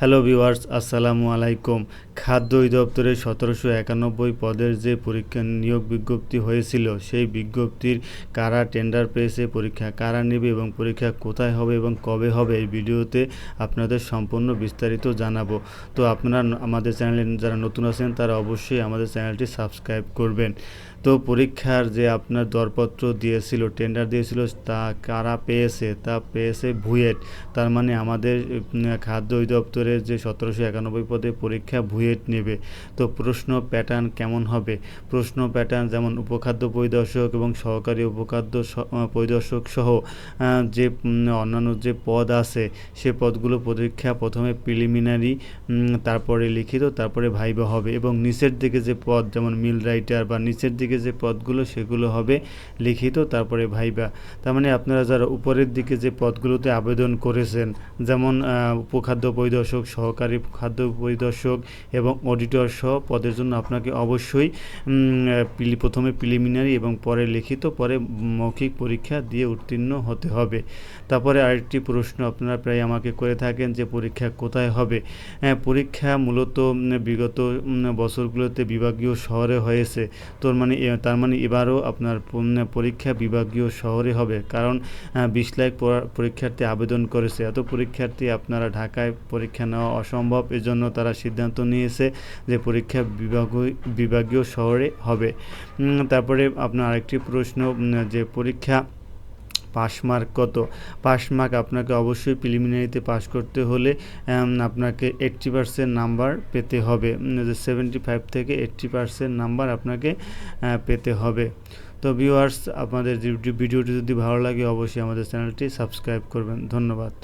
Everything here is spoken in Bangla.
হ্যালো ভিউয়ার্স, আসসালামু আলাইকুম। খাদ্য অধিদপ্তরের সতেরোশো একানব্বই পদের যে পরীক্ষা নিয়োগ বিজ্ঞপ্তি হয়েছিল, সেই বিজ্ঞপ্তির কারা টেন্ডার পেয়েছে, পরীক্ষা কারা নেবে এবং পরীক্ষা কোথায় হবে এবং কবে হবে, এই ভিডিওতে আপনাদের সম্পূর্ণ বিস্তারিত জানাব। তো আপনারা আমাদের চ্যানেলে যারা নতুন আছেন, তারা অবশ্যই আমাদের চ্যানেলটি সাবস্ক্রাইব করবেন। তো পরীক্ষার যে আপনার দরপত্র দিয়েছিল, টেন্ডার দিয়েছিল, তা কারা পেয়েছে? তা পেয়েছে ভুয়েট তার মানে আমাদের খাদ্য অধিদপ্তরের যে সতেরোশো একানব্বই পদে পরীক্ষা ভুয়েট নেবে। তো প্রশ্ন প্যাটার্ন কেমন হবে? প্রশ্ন প্যাটার্ন যেমন উপখাদ্য পরিদর্শক এবং সহকারী উপখাদ্য পরিদর্শক সহ যে অন্যান্য যে পদ আছে, সে পদগুলো পরীক্ষা প্রথমে প্রিলিমিনারি তারপরে লিখিত, তারপরে ভাইবা হবে এবং নিচের দিকে যে পদ, যেমন মিল রাইটার বা নিচের দিকে যে পদগুলো, সেগুলো হবে লিখিত, তারপরে ভাইবা। তার মানে আপনারা যারা উপরের দিকে যে পদগুলোতে আবেদন করেছেন, যেমন উপখাদ্য পরিদর্শক সহকারী খাদ্য পরিদর্শক এবং অডিটর সহ পদের জন্য আপনাকে অবশ্যই প্রথমে প্রিলিমিনারি এবং পরে লিখিত পরে মৌখিক পরীক্ষা দিয়ে উত্তীর্ণ হতে হবে। তারপরে আরেকটি প্রশ্ন আপনারা প্রায় আমাকে করে থাকেন যে পরীক্ষা কোথায় হবে? হ্যাঁ, পরীক্ষা মূলত বিগত বছরগুলোতে বিভাগীয় শহরে হয়েছে। তোর মানে তার মানে এবারও আপনার পরীক্ষা বিভাগীয় শহরে হবে। কারণ বিশ লাখ পরীক্ষার্থী আবেদন করেছে। এত পরীক্ষার্থী আপনারা ঢাকায় পরীক্ষা নেওয়া অসম্ভব। এজন্য তারা সিদ্ধান্ত নিয়েছে যে পরীক্ষা বিভাগীয় বিভাগীয় শহরে হবে। তারপরে আপনার আরেকটি প্রশ্ন যে পরীক্ষা পাস মার্ক কত? পাস মার্ক আপনাকে অবশ্যই প্রিলিমিনারিতে পাস করতে হলে আপনাকে এইট্টি পার্সেন্ট নাম্বার পেতে হবে। সেভেন্টি ফাইভ থেকে এইট্টি পার্সেন্ট নাম্বার আপনাকে পেতে হবে। তো ভিউয়ার্স, আপনাদের ভিডিওটি যদি ভালো লাগে, অবশ্যই আমাদের চ্যানেলটি সাবস্ক্রাইব করবেন। ধন্যবাদ।